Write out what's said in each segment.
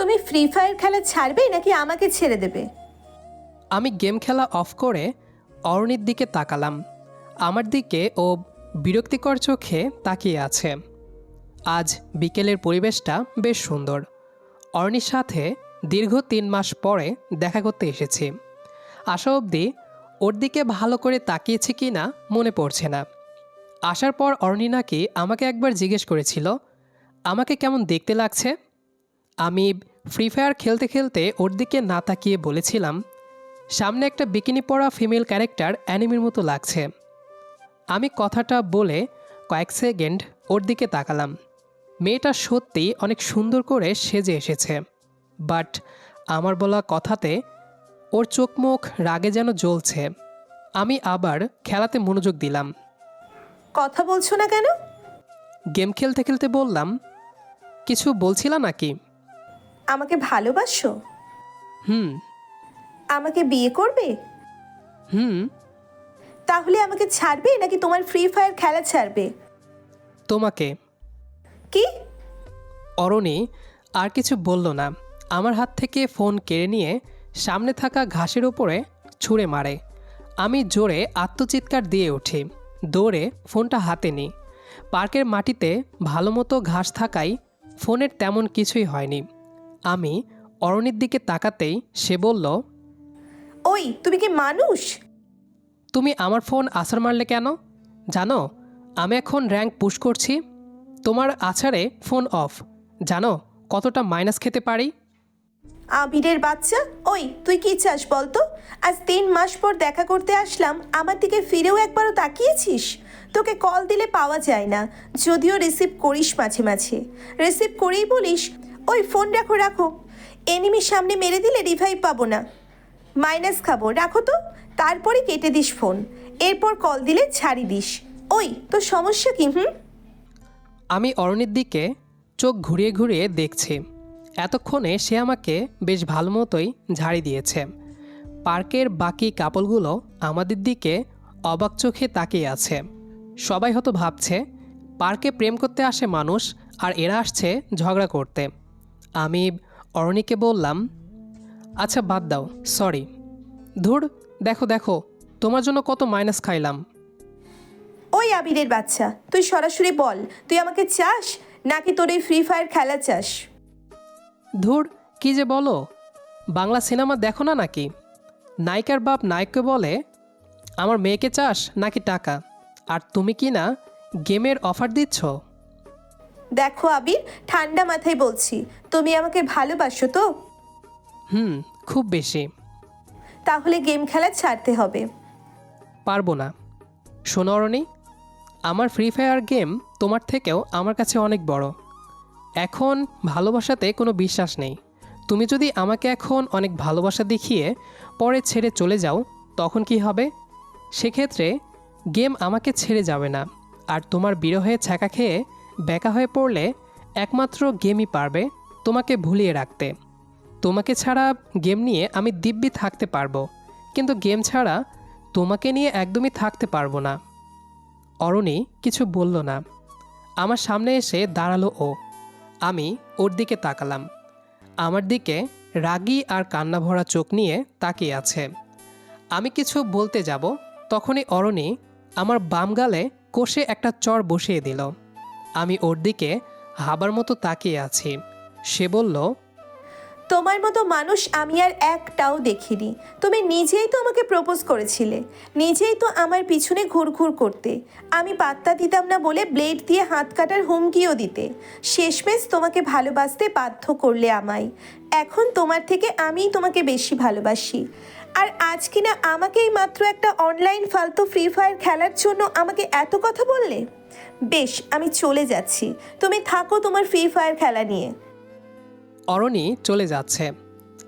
তুমি free fire খেলা ছাড়বে নাকি আমাকে ছেড়ে দেবে? আমি গেম খেলা অফ করে অরণির দিকে তাকালাম। আমার দিকে ও বিরক্তিকর চোখে তাকিয়ে আছে। আজ বিকেলের পরিবেশটা বেশ সুন্দর। অরণির সাথে দীর্ঘ তিন মাস পরে দেখা করতে এসেছি। আসা অবধি ওর দিকে ভালো করে তাকিয়েছি কি না মনে পড়ছে না। আসার পর অরণি নাকি আমাকে একবার জিজ্ঞেস করেছিল, আমাকে কেমন দেখতে লাগছে? আমি ফ্রি ফায়ার খেলতে খেলতে ওর দিকে না তাকিয়ে বলেছিলাম সামনে একটা বিকিনি পরা ফিমেল ক্যারেক্টার অ্যানিমির মতো লাগছে। আমি কথাটা বলে কয়েক সেকেন্ড ওর দিকে তাকালাম। মেয়েটা সত্যি অনেক সুন্দর করে সেজে এসেছে বাট আমার বলা কথাতে ওর চোখ মুখ রাগে যেন জ্বলছে। আমি আবার খেলাতে মনোযোগ দিলাম। কথা বলছো না কেন? গেম খেলতে খেলতে বললাম কিছু বলছিলা নাকি? আমাকে ভালোবাসো? হুম। আমাকে বিয়ে করবে? হুম। তাহলে আমাকে ছাড়বে নাকি তোমার ফ্রি ফায়ার খেলা ছাড়বে? তোমাকে। কি? অরণি আর কিছু বলল না। আমার হাত থেকে ফোন কেড়ে নিয়ে সামনে থাকা ঘাসের ওপরে ছুঁড়ে মারে। আমি জোরে আত্মচিৎকার দিয়ে উঠি। দৌড়ে ফোনটা হাতে নিই। পার্কের মাটিতে ভালো মতো ঘাস থাকায় ফোনের তেমন কিছুই হয়নি। আমি অরণির দিকে তাকাতেই সে বলল ওই তুমি কি মানুষ? তুমি আমার ফোন আছাড় মারলে কেন? জানো আমি এখন র্যাঙ্ক পুশ করছি। তোমার আছাড়ে ফোন অফ। জানো কতটা মাইনাস খেতে পারি? আবিরের বাচ্চা? ওই তুই কি চাস বলতো? আজ তিন মাস পর দেখা করতে আসলাম আমার দিকে ফিরেও একবারও তাকিয়েছিস? তোকে কল দিলে পাওয়া যায় না যদিও রিসিভ করিস মাঝে মাঝে। রিসিভ করেই বলিস ওই ফোন রাখো রাখো। এনিমির সামনে মেরে দিলে রিভাইভ পাবো না। মাইনাস খাব, রাখো তো। তারপরে কেটে দিস ফোন। এরপর কল দিলে ছাড়ি দিস। ওই, তোর সমস্যা কি, হুম? আমি অরণির দিকে চোখ ঘুরিয়ে ঘুরিয়ে দেখছি। এতক্ষণে সে আমাকে বেশ ভালো মতোই ঝাড়ি দিয়েছে। পার্কের বাকি কাপলগুলো আমাদের দিকে অবাক চোখে তাকিয়ে আছে। সবাই হয়তো ভাবছে পার্কে প্রেম করতে আসে মানুষ আর এরা আসছে ঝগড়া করতে। আমি অরণিকে বললাম আচ্ছা বাদ দাও সরি। ধুর দেখো দেখো তোমার জন্য কত মাইনাস খাইলাম। ওই আবিরের বাচ্চা তুই সরাসরি বল তুই আমাকে চাস নাকি তোর এই ফ্রি ফায়ার খেলা চাস? ধুর কি যে বলো বাংলা সিনেমা দেখো না নাকি? নায়িকার বাপ নায়ককে বলে আমার মেয়েকে চাস নাকি টাকা? আর তুমি কি না গেমের অফার দিচ্ছ? দেখো আবির ঠান্ডা মাথায় বলছি তুমি আমাকে ভালোবাসো তো? হুম খুব বেশি। তাহলে গেম খেলা ছাড়তে হবে। পারব না। শোনো অরণি আমার ফ্রি ফায়ার গেম তোমার থেকেও আমার কাছে অনেক বড়। এখন ভালোবাসাতে কোনো বিশ্বাস নেই। তুমি যদি আমাকে এখন অনেক ভালোবাসা দেখিয়ে পরে ছেড়ে চলে যাও তখন কি হবে? সেক্ষেত্রে গেম আমাকে ছেড়ে যাবে না। আর তোমার বিরহে ছ্যাঁকা খেয়ে বেকা হয়ে পড়লে একমাত্র গেমই পারবে তোমাকে ভুলিয়ে রাখতে। তোমাকে ছাড়া গেম নিয়ে আমি দিব্যি থাকতে পারব, কিন্তু গেম ছাড়া তোমাকে নিয়ে একদমই থাকতে পারব না। অরণি কিছু বলল না। আমার সামনে এসে দাঁড়াল ও। আমি ওর দিকে তাকালাম। আমার দিকে রাগি আর কান্না ভরা চোখ নিয়ে তাকিয়ে আছে। আমি কিছু বলতে যাব, তখনই অরণি আমার বাম গালে কষে একটা চর বসিয়ে দিল। আমি ওর দিকে হাবার মতো তাকিয়ে আছি। সে বলল, তোমার মতো মানুষ আমি আর একটাও দেখিনি। তুমি নিজেই তো আমাকে প্রপোজ করেছিলে। নিজেই তো আমার পিছনে ঘুরঘুর করতে। আমি পাত্তা দিতাম না বলে ব্লেড দিয়ে হাত কাটার হুমকিও দিতে। শেষমেশ তোমাকে ভালোবাসতে বাধ্য করলে আমায়। এখন তোমার থেকে আমিই তোমাকে বেশি ভালোবাসি। আর আজ কিনা আমাকেই মাত্র একটা অনলাইন ফালতু ফ্রি ফায়ার খেলার জন্য আমাকে এত কথা বললে? বেশ, আমি চলে যাচ্ছি। তুমি থাকো তোমার ফ্রি ফায়ার খেলা নিয়ে। অরণি চলে যাচ্ছে।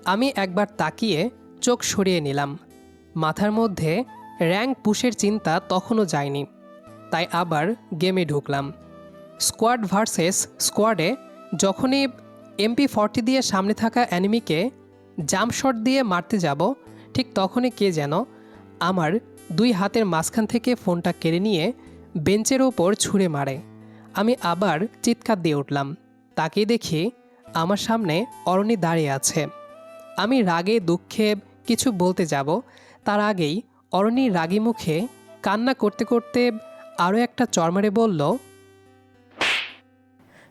আমি একবার তাকিয়ে চোখ সরিয়ে নিলাম। মাথার মধ্যে র্যাঙ্ক পুশের চিন্তা তখনও যায়নি। তাই আবার গেমে ঢুকলাম। স্কোয়াড ভার্সেস স্কোয়াডে যখনই এমপি ফর্টি দিয়ে সামনে থাকা অ্যানিমিকে জাম্প শট দিয়ে মারতে যাব, ঠিক তখনই কে যেন আমার দুই হাতের মাঝখান থেকে ফোনটা কেড়ে নিয়ে বেঞ্চের ওপর ছুঁড়ে মারে। আমি আবার চিৎকার দিয়ে উঠলাম। তাকে দেখি আমার সামনে অরণি দাঁড়িয়ে আছে। আমি রাগে, দুঃখে কিছু বলতে যাব। তার আগেই অরণি রাগি মুখে কান্না করতে করতে আরও একটা চরমারে বলল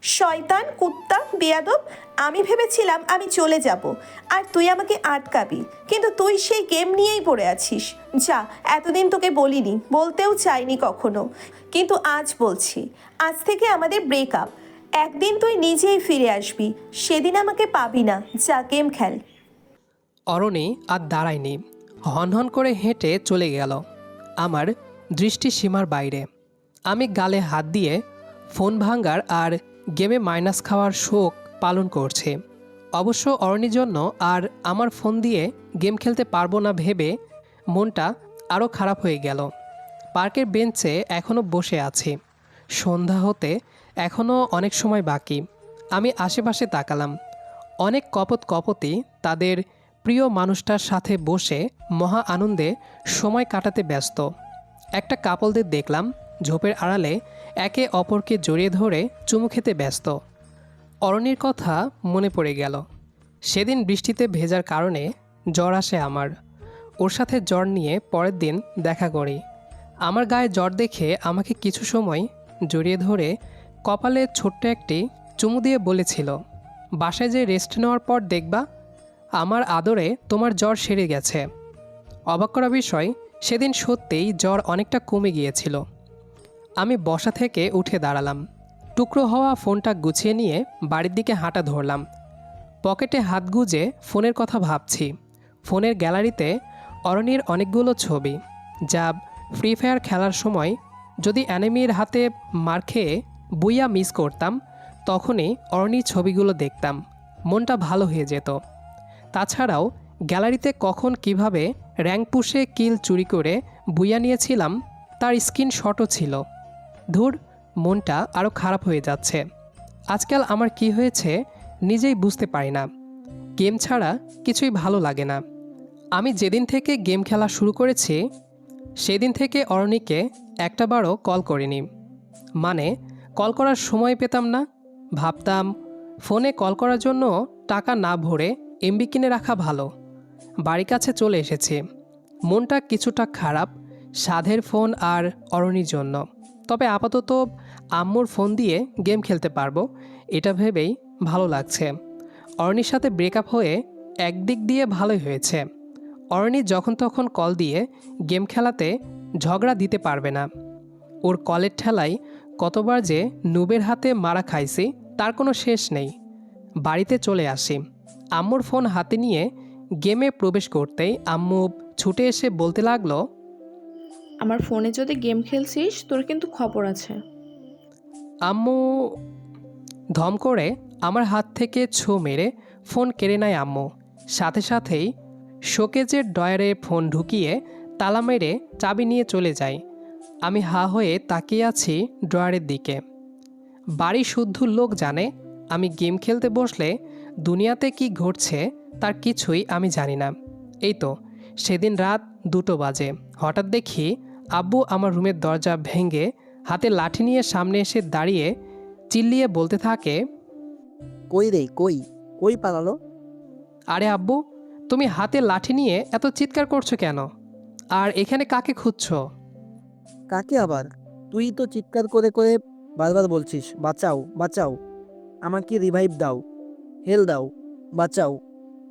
শয়তান, কুত্তা, বেয়াদব, আমি ভেবেছিলাম আমি চলে যাব। আর তুই আমাকে আটকাবি। কিন্তু তুই সেই গেম নিয়েই পড়ে আছিস। যা, এতদিন তোকে বলিনি, বলতেও চাইনি কখনো। কিন্তু আজ বলছি, আজ থেকে আমাদের ব্রেকআপ একদিন তুই নিজেই ফিরে আসবি, সেদিন আমাকে পাবি না। যা, গেম খেল। অরণি আর দাঁড়ায়নি। হনহন করে হেঁটে চলে গেল আমার দৃষ্টি সীমার বাইরে। আমি গালে হাত দিয়ে, ফোন ভাঙ্গার আর গেমে মাইনাস খাওয়ার শোক পালন করছে। অবশ্য অরণির জন্য আর আমার ফোন দিয়ে গেম খেলতে পারব না ভেবে মনটা আরও খারাপ হয়ে গেল। পার্কের বেঞ্চে এখনও বসে আছি। সন্ধ্যা হতে এখনও অনেক সময় বাকি। আমি আশেপাশে তাকালাম। অনেক কপত কপতি তাদের প্রিয় মানুষটার সাথে বসে মহা আনন্দে সময় কাটাতে ব্যস্ত। একটা কাপলদের দেখলাম ঝোপের আড়ালে একে অপরকে জড়িয়ে ধরে চুমু খেতে ব্যস্ত। অরণির কথা মনে পড়ে গেল। সেদিন বৃষ্টিতে ভেজার কারণে জ্বর আসে আমার। ওর সাথে জ্বর নিয়ে পরের দিন দেখা করি। আমার গায়ে জ্বর দেখে আমাকে কিছু সময় জড়িয়ে ধরে কপালে ছোট্ট একটি চুমু দিয়ে বলেছিল, বাসায় যে রেস্ট নেওয়ার পর দেখবা, আমার আদরে তোমার জ্বর সেরে গেছে। অবাক করা বিষয়, সেদিন সত্যিই জ্বর অনেকটা কমে গিয়েছিল। আমি বসা থেকে উঠে দাঁড়ালাম। টুকরো হওয়া ফোনটা গুছিয়ে নিয়ে বাড়ির দিকে হাঁটা ধরলাম। পকেটে হাত গুজে ফোনের কথা ভাবছি। ফোনের গ্যালারিতে অরণির অনেকগুলো ছবি, যা ফ্রি ফায়ার খেলার সময় যদি অ্যানিমির হাতে মার খেয়ে বুইয়া মিস করতাম, তখনই অরণির ছবিগুলো দেখতাম। মনটা ভালো হয়ে যেত। তাছাড়াও গ্যালারিতে কখন কীভাবে র্যাঙ্ক পুষে কিল চুরি করে বুইয়া নিয়েছিলাম, তার স্ক্রিনশটও ছিল। ধুর, মনটা আরও খারাপ হয়ে যাচ্ছে। আজকাল আমার কি হয়েছে নিজেই বুঝতে পারি না। গেম ছাড়া কিছুই ভালো লাগে না। আমি যেদিন থেকে গেম খেলা শুরু করেছি, সেদিন থেকে অরণিকে একটাবারও কল করিনি। মানে কল করার সময় পেতাম না। ভাবতাম, ফোনে কল করার জন্য টাকা না ভরে এমবি কিনে রাখা ভালো। বাড়ি কাছে চলে এসেছি। মনটা কিছুটা খারাপ, সাধের ফোন আর অরণির জন্য। তবে আপাতত আম্মুর ফোন দিয়ে গেম খেলতে পারব, এটা ভেবেই ভালো লাগছে। অরণির সাথে ব্রেকআপ হয়ে একদিক দিয়ে ভালোই হয়েছে। অরণি যখন তখন কল দিয়ে গেম খেলাতে ঝগড়া দিতে পারবে না। ওর কলের ঠেলায় কতবার যে নুবের হাতে মারা খাইছি, তার কোনো শেষ নেই। বাড়িতে চলে আসি। আম্মুর ফোন হাতে নিয়ে গেমে প্রবেশ করতেই আম্মু ছুটে এসে বলতে লাগল আমার ফোনে যদি গেম খেলছিস, তোর কিন্তু খবর আছে। আম্মু, ধম করে আমার হাত থেকে ছো মেরে ফোন কেড়ে নেয় আম্মু। সাথে সাথেই শোকেজের ডয়ারে ফোন ঢুকিয়ে তালা মেরে চাবি নিয়ে চলে যাই। আমি হা হয়ে তাকিয়ে আছি ড্রয়ারের দিকে। বাড়ি শুদ্ধ লোক জানে আমি গেম খেলতে বসলে দুনিয়াতে কি ঘটছে তার কিছুই আমি জানি না। এই তো, সেদিন রাত দুটো বাজে। হঠাৎ দেখি আব্বু আমার রুমের দরজা ভেঙে হাতে লাঠি নিয়ে সামনে এসে দাঁড়িয়ে চিল্লিয়ে বলতে থাকে কই রে কই? কই পালালো? আরে আব্বু তুমি হাতে লাঠি নিয়ে এত চিৎকার করছ কেন? আর এখানে কাকে খুঁজছো? কাকে আবার? তুই তো চিৎকার করে করে বারবার বলছিস বাঁচাও বাঁচাও। আমাকে রিভাইভ দাও হেল দাও বাঁচাও।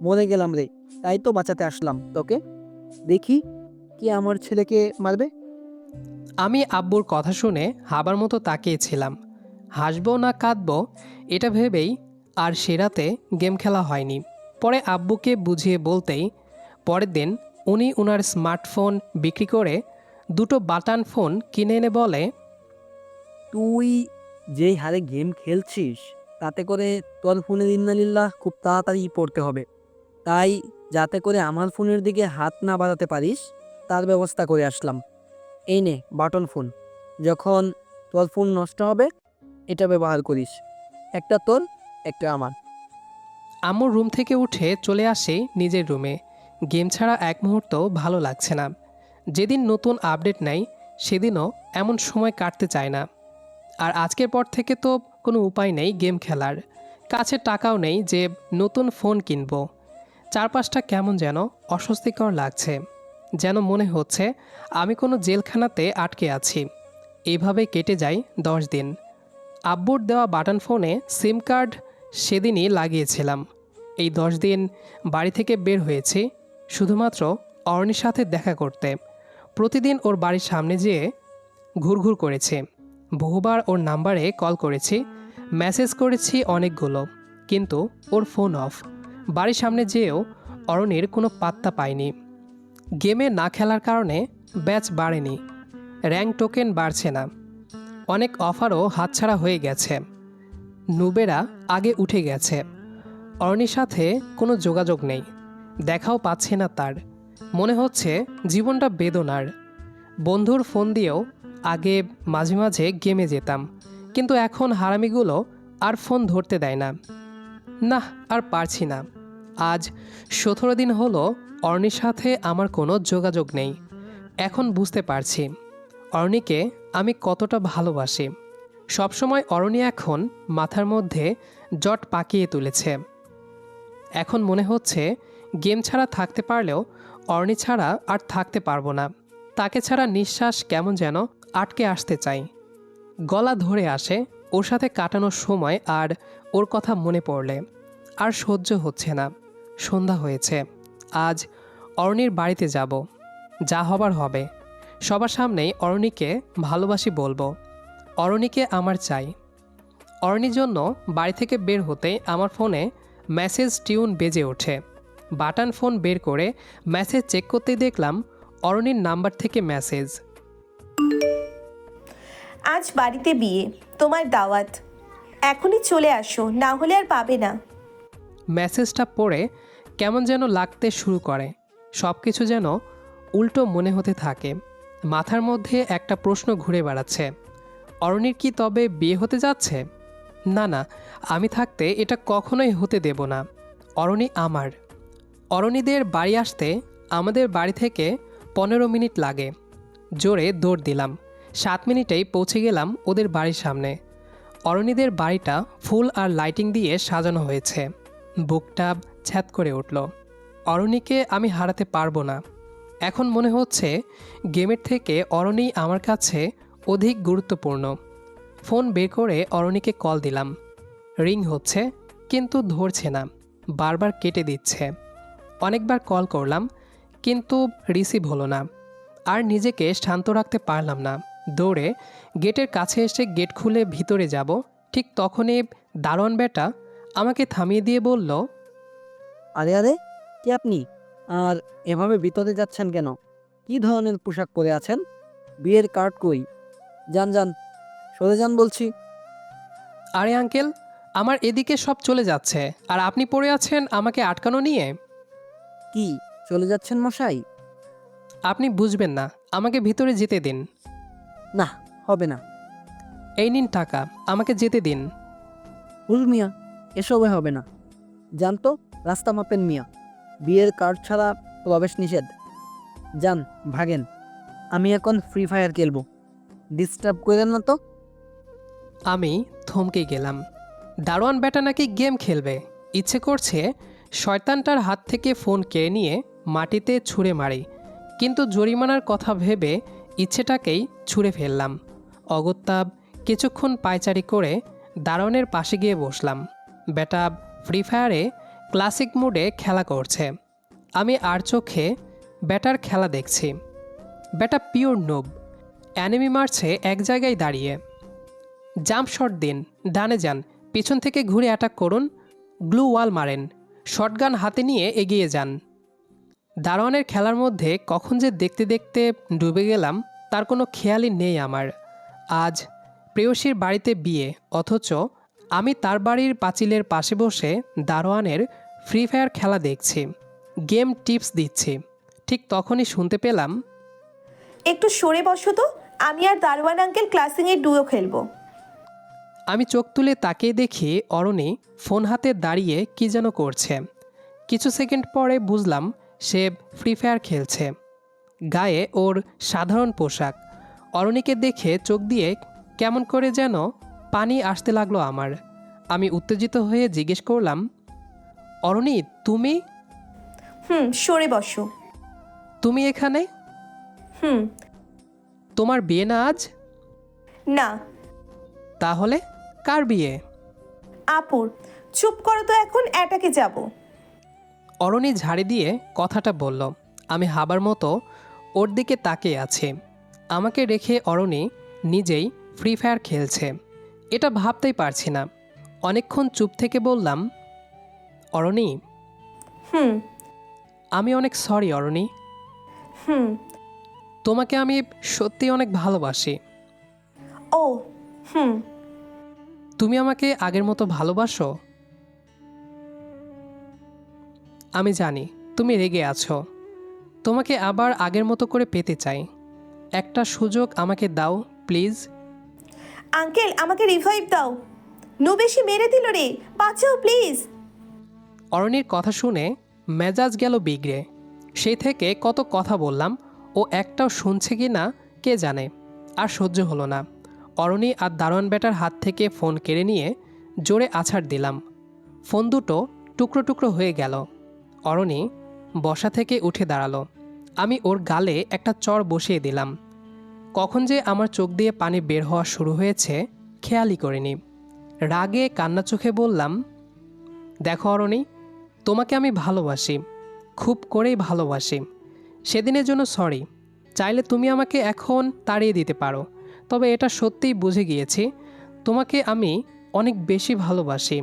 মরে গেলাম রে তাই তো বাঁচাতে আসলাম তোকে। দেখি কি আমার ছেলেকে মারবে? আমি আব্বুর কথা শুনে হাবার মতো তাকিয়েছিলাম হাসবো না কাঁদবো, এটা ভেবেই আর সে রাতে গেম খেলা হয়নি। পরে আব্বুকে বুঝিয়ে বলতেই পরের দিন উনি ওনার স্মার্টফোন বিক্রি করে দুটো বাটান ফোন কিনে এনে বলে, তুই যেই হারে গেম খেলছিস, তাতে করে তোর ফোনের ইন্নালিল্লাহ খুব তাড়াতাড়ি পড়তে হবে। তাই যাতে করে আমার ফোনের দিকে হাত না বাড়াতে পারিস, তার ব্যবস্থা করে আসলাম। এই নে, বাটন ফোন। যখন তোর ফোন নষ্ট হবে, এটা ব্যবহার করিস। একটা তোর, একটা আমার। আম্মুর রুম থেকে উঠে চলে আসে নিজের রুমে। গেম ছাড়া এক মুহূর্ত ভালো লাগছে না। যেদিন নতুন আপডেট নেয় সেদিনও এমন সময় কাটতে চায় না। আর আজকের পর থেকে তো কোনো উপায় নেই গেম খেলার। কাছে টাকাও নেই যে নতুন ফোন কিনবো। চারপাশটা কেমন যেন অস্বস্তিকর লাগছে। যেন মনে হচ্ছে আমি কোনো জেলখানাতে আটকে আছি। এইভাবে কেটে যায় দশ দিন। আব্বুর দেওয়া বাটন ফোনে সিম কার্ড সেদিনই লাগিয়েছিলাম। এই দশ দিন বাড়ি থেকে বের হয়েছি, শুধুমাত্র অরণির সাথে দেখা করতে। প্রতিদিন ওর বাড়ির সামনে যেয়ে ঘুরঘুর করেছে। বহুবার ওর নাম্বারে কল করেছি মেসেজ করেছি অনেকগুলো, কিন্তু ওর ফোন অফ বাড়ির সামনে যেয়েও অরণের কোনো পাত্তা পাইনি গেমে না খেলার কারণে ব্যাচ বাড়েনি, র্যাঙ্ক টোকেন বাড়ছে না। অনেক অফারও হাতছাড়া হয়ে গেছে। নুবেরা আগে উঠে গেছে। অরণির সাথে কোনো যোগাযোগ নেই। দেখাও পাচ্ছে না তার। মনে হচ্ছে জীবনটা বেদনার। বন্ধুর ফোন দিয়েও আগে মাঝে মাঝে গেমে যেতাম, কিন্তু এখন হারামিগুলো আর ফোন ধরতে দেয় না। না আর পারছি না। আজ সতেরো দিন হলো অর্ণির সাথে আমার কোনো যোগাযোগ নেই। এখন বুঝতে পারছি। অর্ণিকে আমি কতটা ভালোবাসি। সবসময় অরণি এখন মাথার মধ্যে জট পাকিয়ে তুলেছে। এখন মনে হচ্ছে গেম ছাড়া থাকতে পারলেও অর্ণি ছাড়া আর থাকতে পারব না। তাকে ছাড়া নিঃশ্বাস কেমন যেন আটকে আসতে চাই। গলা ধরে আসে ওর সাথে কাটানোর সময় আর ওর কথা মনে পড়লে। আর সহ্য হচ্ছে না। সন্ধ্যা হয়েছে। আজ অরণির বাড়িতে যাব। যা হবার হবে। সবার সামনেই অরণিকে ভালোবাসি বলব। অরণিকে আমার চাই। অরণির জন্য বাড়ি থেকে বের হতেই আমার ফোনে মেসেজ টিউন বেজে ওঠে। বাটন ফোন বের করে মেসেজ চেক করতেই দেখলাম অরণির নাম্বার থেকে মেসেজ। আজ বাড়িতে বিয়ে, তোমার দাওয়াত। এখনই চলে আসো, না হলে আর পাবে না। মেসেজটা পড়ে কেমন যেন লাগতে শুরু করে। সব কিছু যেন উল্টো মনে হতে থাকে। মাথার মধ্যে একটা প্রশ্ন ঘুরে বেড়াচ্ছে। অরণির কি তবে বিয়ে হতে যাচ্ছে? না না, আমি থাকতে এটা কখনোই হতে দেব না। অরণি আমার। অরণিদের বাড়ি আসতে আমাদের বাড়ি থেকে পনেরো মিনিট লাগে। জোরে দৌড় দিলাম। সাত মিনিটেই পৌঁছে গেলাম ওদের বাড়ির সামনে। অরণিদের বাড়িটা ফুল আর লাইটিং দিয়ে সাজানো হয়েছে। বুকটা ছ্যাত করে উঠল। অরণিকে আমি হারাতে পারব না। এখন মনে হচ্ছে গেমের থেকে অরণি আমার কাছে অধিক গুরুত্বপূর্ণ। ফোন বের করে অরণিকে কল দিলাম। রিং হচ্ছে, কিন্তু ধরছে না। বারবার কেটে দিচ্ছে। অনেকবার কল করলাম, কিন্তু রিসিভ হলো না। আর নিজেকে শান্ত রাখতে পারলাম না। দৌড়ে গেটের কাছে এসে গেট খুলে ভিতরে যাব। ঠিক তখনই দারোয়ান বেটা আমাকে থামিয়ে দিয়ে বলল আরে আরে কি আপনি? আর এভাবে ভিতরে যাচ্ছেন কেন? কি ধরনের পোশাক পরে আছেন? বিয়ের কার্ড কই? যান যান সরে যান বলছি। আরে আঙ্কেল আমার এদিকে সব চলে যাচ্ছে। আর আপনি পড়ে আছেন আমাকে আটকানো নিয়ে? কি চলে যাচ্ছেন মশাই? আপনি বুঝবেন না আমাকে ভিতরে যেতে দিন। না হবে না। এই নিন টাকা আমাকে যেতে দিন। হুল মিয়া এসবে হবে না। যান তো রাস্তা মাপেন মিয়া। বিয়ের কার্ড ছাড়া প্রবেশ নিষেধ। যান ভাগেন, আমি এখন ফ্রি ফায়ার খেলব। ডিস্টার্ব করেন না তো? আমি থমকে গেলাম। দারোয়ান বেটা নাকি গেম খেলবে। ইচ্ছে করছে শয়তানটার হাত থেকে ফোন কেড়ে নিয়ে মাটিতে ছুঁড়ে মারি। কিন্তু জরিমানার কথা ভেবে ইচ্ছেটাকেই ছুঁড়ে ফেললাম। অগত্যাব কিছুক্ষণ পায়চারি করে দারোয়ানের পাশে গিয়ে বসলাম। বেটা ফ্রি ফায়ারে ক্লাসিক মোডে খেলা করছে। আমি আর চোখে ব্যাটার খেলা দেখছি। ব্যাটা পিওর নোব অ্যানিমি মারছে এক জায়গায় দাঁড়িয়ে। জাম্প শট দিন, ডানে যান, পিছন থেকে ঘুরে অ্যাটাক করুন গ্লু ওয়াল মারেন শটগান হাতে নিয়ে এগিয়ে যান। দারোয়ানের খেলার মধ্যে কখন যে দেখতে দেখতে ডুবে গেলাম, তার কোনো খেয়ালই নেই আমার। আজ প্রেয়সীর বাড়িতে বিয়ে, অথচ আমি তার বাড়ির পাঁচিলের পাশে বসে দারোয়ানের ফ্রি ফায়ার খেলা দেখছি গেম টিপস দিচ্ছি। ঠিক তখনই শুনতে পেলাম একটু সরে বসো তো আমি আর দারোয়ান আঙ্কেল ক্লাসিংয়ের ডুয়ো খেলব। আমি চোখ তুলে তাকিয়ে দেখি অরণি ফোন হাতে দাঁড়িয়ে কি যেন করছে। কিছু সেকেন্ড পরে বুঝলাম সে ফ্রি ফায়ার খেলছে। গায়ে ওর সাধারণ পোশাক। অরণিকে দেখে চোখ দিয়ে কেমন করে যেন পানি আসতে লাগল আমার। আমি উত্তেজিত হয়ে জিজ্ঞেস করলাম অরণি তুমি? হুম সরে বসো। তুমি এখানে? হুম। তোমার বিয়ে না আজ? না। তাহলে কার বিয়ে? আপুর। চুপ করো তো এখন এটাকে যাব। অরণি ঝাড়ি দিয়ে কথাটা বলল আমি হাবার মতো ওর দিকে তাকিয়ে আছে। আমাকে রেখে অরণি নিজেই ফ্রি ফায়ার খেলছে। এটা ভাবতেই পারছি না। অনেকক্ষণ চুপ থেকে বললাম অরণি। হুম। আমি অনেক সরি অরণি। হুম। তোমাকে আমি সত্যি অনেক ভালোবাসি। ও হুম। তুমি আমাকে আগের মতো ভালোবাসো? আমি জানি তুমি রেগে আছো। তোমাকে আবার আগের মতো করে পেতে চাই। একটা সুযোগ আমাকে দাও প্লিজ। আঙ্কেল, আমাকে রিভাইভ দাও। নো বেশি মেরে দিল রে, বাঁচাও প্লিজ অরণির কথা শুনে মেজাজ গেল বিগড়ে। সেই থেকে কত কথা বললাম, ও একটাও শুনছে কি না, কে জানে। আর সহ্য হলো না। অরণি আর দারোয়ান বেটার হাত থেকে ফোন কেড়ে নিয়ে জোরে আছাড় দিলাম। ফোন দুটো টুকরো টুকরো হয়ে গেল। অরণি বসা থেকে উঠে দাঁড়াল। আমি ওর গালে একটা চর বসিয়ে দিলাম। কখন যে আমার চোখ দিয়ে পানি বের হওয়া শুরু হয়েছে, খেয়ালই করিনি। রাগে কান্না চোখে বললাম, দেখো অরণি, তোমাকে আমি ভালোবাসি, খুব করেই ভালোবাসি। সেদিনের জন্য সরি চাইলে তুমি আমাকে এখন তাড়িয়ে দিতে পারো। তবে এটা সত্যিই বুঝে গিয়েছি, তোমাকে আমি অনেক বেশি ভালোবাসি।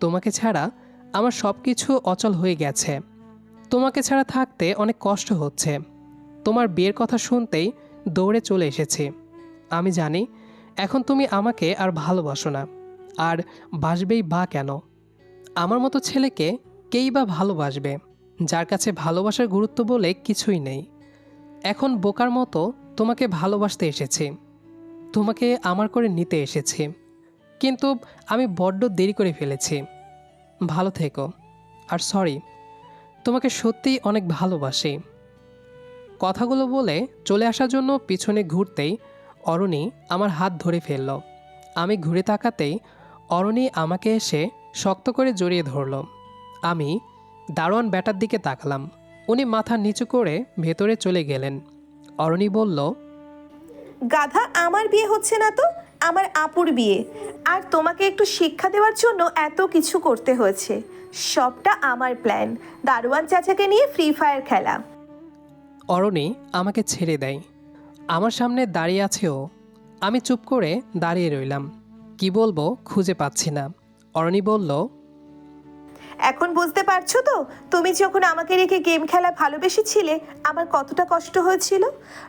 তোমাকে ছাড়া আমার সব কিছু অচল হয়ে গেছে। তোমাকে ছাড়া থাকতে অনেক কষ্ট হচ্ছে। তোমার বিয়ের কথা শুনতেই দৌড়ে চলে এসেছি। আমি জানি, এখন তুমি আমাকে আর ভালোবাসো না। আর বাসবেই বা কেন? আমার মতো ছেলেকে কেই বা ভালোবাসবে? যার কাছে ভালোবাসার গুরুত্ব বলে কিছুই নেই। এখন বোকার মতো তোমাকে ভালোবাসতে এসেছি। তোমাকে আমার করে নিতে এসেছি। কিন্তু আমি বড্ড দেরি করে ফেলেছি। ভালো থেকো। আর সরি, তোমাকে সত্যিই অনেক ভালোবাসি। কথাগুলো বলে চলে আসার জন্য পিছনে ঘুরতেই অরণি আমার হাত ধরে ফেলল। আমি ঘুরে তাকাতেই অরণি আমাকে এসে শক্ত করে জড়িয়ে ধরল। আমি দারোয়ান ব্যাটার দিকে তাকালাম। উনি মাথা নিচু করে ভেতরে চলে গেলেন। অরণি বলল, গাধা আমার বিয়ে হচ্ছে না তো? আমার আপুর বিয়ে। আর তোমাকে একটু শিক্ষা দেওয়ার জন্য এত কিছু করতে হয়েছে। সবটা আমার প্ল্যান দারোয়ান চাচাকে নিয়ে ফ্রি ফায়ার খেলা। অরণি আমাকে ছেড়ে দেয়। আমার সামনে দাঁড়িয়ে আছেও আমি চুপ করে দাঁড়িয়ে রইলাম। কি বলব খুঁজে পাচ্ছি না। অরণি বলল এখন বুঝতে পারছ তো? তুমি যখন আমাকে রেখে গেম খেলা ভালোবেসেছিলে, আমার কতটা কষ্ট হয়েছিল?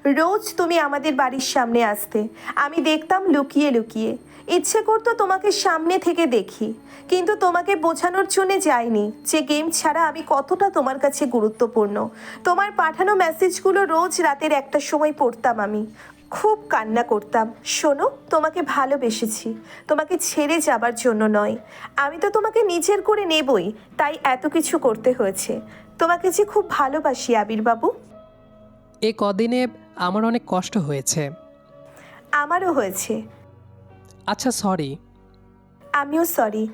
রোজ তুমি আমাদের বাড়ির সামনে আসতে। আমি দেখতাম লুকিয়ে লুকিয়ে। ইচ্ছে করতো তোমাকে সামনে থেকে দেখি। কিন্তু তোমাকে বোঝানোর জন্য যাইনি যে গেম ছাড়া আমি কতটা তোমার কাছে গুরুত্বপূর্ণ। তোমার পাঠানো মেসেজগুলো রোজ রাতের একটা সময় পড়তাম আমি। খুব কান্না করতাম। শোনো তোমাকে ভালোবেসেছি। তোমাকে ছেড়ে যাবার জন্য নয়। আমি তো তোমাকে নিজের করে নেবই তাই এত কিছু করতে হয়েছে। তোমাকে যে খুব ভালোবাসি আবির বাবু এ কদিনে আমার অনেক কষ্ট হয়েছে। আমারও হয়েছে। আচ্ছা সরি। আমিও সরি।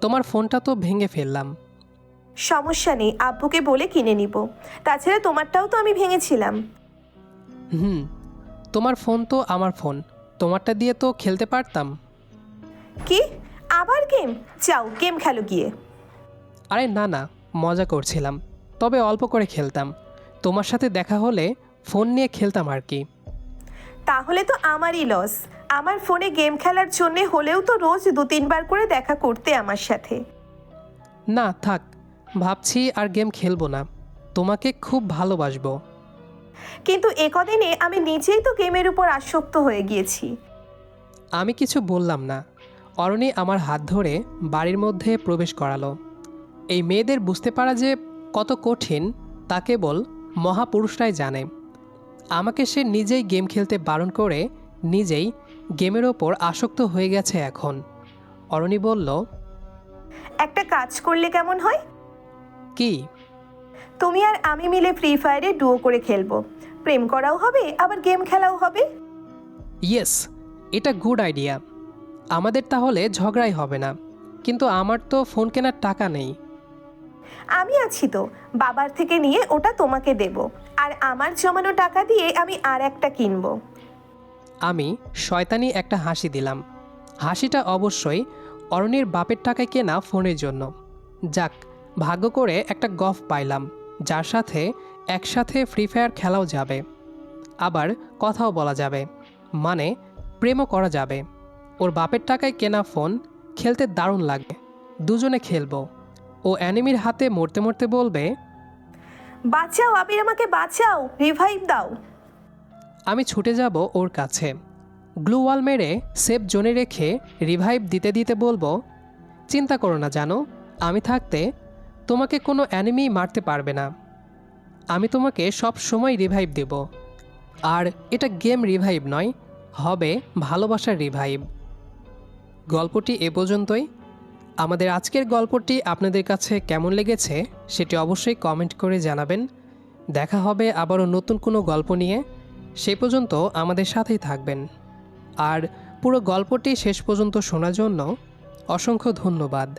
তোমার ফোনটা তো ভেঙে ফেললাম। সমস্যা নেই আব্বুকে বলে কিনে নিব। তাছাড়া তোমারটাও তো আমি ভেঙেছিলাম। হুম তোমার ফোন তো আমার ফোন। তোমারটা দিয়ে তো খেলতে পারতাম। কি? আবার গেম? যাও গেম খেলো গিয়ে। আরে না না মজা করছিলাম তবে অল্প করে খেলতাম। তোমার সাথে দেখা হলে ফোন নিয়ে খেলতাম আর কি। তাহলে তো আমারই লস আমার ফোনে গেম খেলার জন্যে হলেও তো রোজ দু তিনবার করে দেখা করতে আমার সাথে। না থাক ভাবছি আর গেম খেলব না। তোমাকে খুব ভালোবাসবো। কিন্তু এ কদিনে আমি নিজেই তো গেমের উপর আসক্ত হয়ে গিয়েছি। আমি কিছু বললাম না। অরণি আমার হাত ধরে বাড়ির মধ্যে প্রবেশ করালো। এই মেয়েদের বুঝতে পারা যে কত কঠিন তা কেবল মহাপুরুষরাই জানে। আমাকে সে নিজেই গেম খেলতে বারণ করে নিজেই গেমের ওপর আসক্ত হয়ে গেছে এখন। অরণি বলল একটা কাজ করলে কেমন হয়? কি? তুমি আর আমি মিলে ফ্রি ফায়ারে ডুও করে খেলব। প্রেম করাও হবে আবার গেম খেলাও হবে। ইয়েস এটা গুড আইডিয়া আমাদের তাহলে ঝগড়াই হবে না। কিন্তু আমার তো ফোন কেনার টাকা নেই। আমি আছি তো বাবার থেকে নিয়ে ওটা তোমাকে দেব। আর আমার জমানো টাকা দিয়ে আমি আর একটা কিনব। আমি শয়তানি একটা হাসি দিলাম। হাসিটা অবশ্যই অরণির বাপের টাকায় কেনা ফোনের জন্য। যাক ভাগ্য করে একটা গফ পাইলাম। যার সাথে একসাথে ফ্রি ফায়ার খেলাও যাবে। আবার কথাও বলা যাবে। মানে প্রেমও করা যাবে। ওর বাপের টাকায় কেনা ফোন খেলতে দারুণ লাগে। দুজনে খেলব। ও অ্যানিমির হাতে মরতে মরতে বলবে বাঁচাও আবির আমাকে বাঁচাও রিভাইভ দাও। আমি ছুটে যাব ওর কাছে। গ্লু ওয়াল মেরে সেফ জোনে রেখে রিভাইভ দিতে দিতে বলব চিন্তা করো না জানো আমি থাকতে তোমাকে কোনো অ্যানিমি মারতে পারবে না। আমি তোমাকে সব সময় রিভাইভ দেব। আর এটা গেম রিভাইভ নয়, হবে ভালোবাসার রিভাইভ গল্পটি এ পর্যন্তই। আমাদের আজকের গল্পটি আপনাদের কাছে কেমন লেগেছে সেটি অবশ্যই কমেন্ট করে জানাবেন। দেখা হবে আবারও নতুন কোনো গল্প নিয়ে। সে পর্যন্ত আমাদের সাথেই থাকবেন। আর পুরো গল্পটি শেষ পর্যন্ত শোনার জন্য অসংখ্য ধন্যবাদ।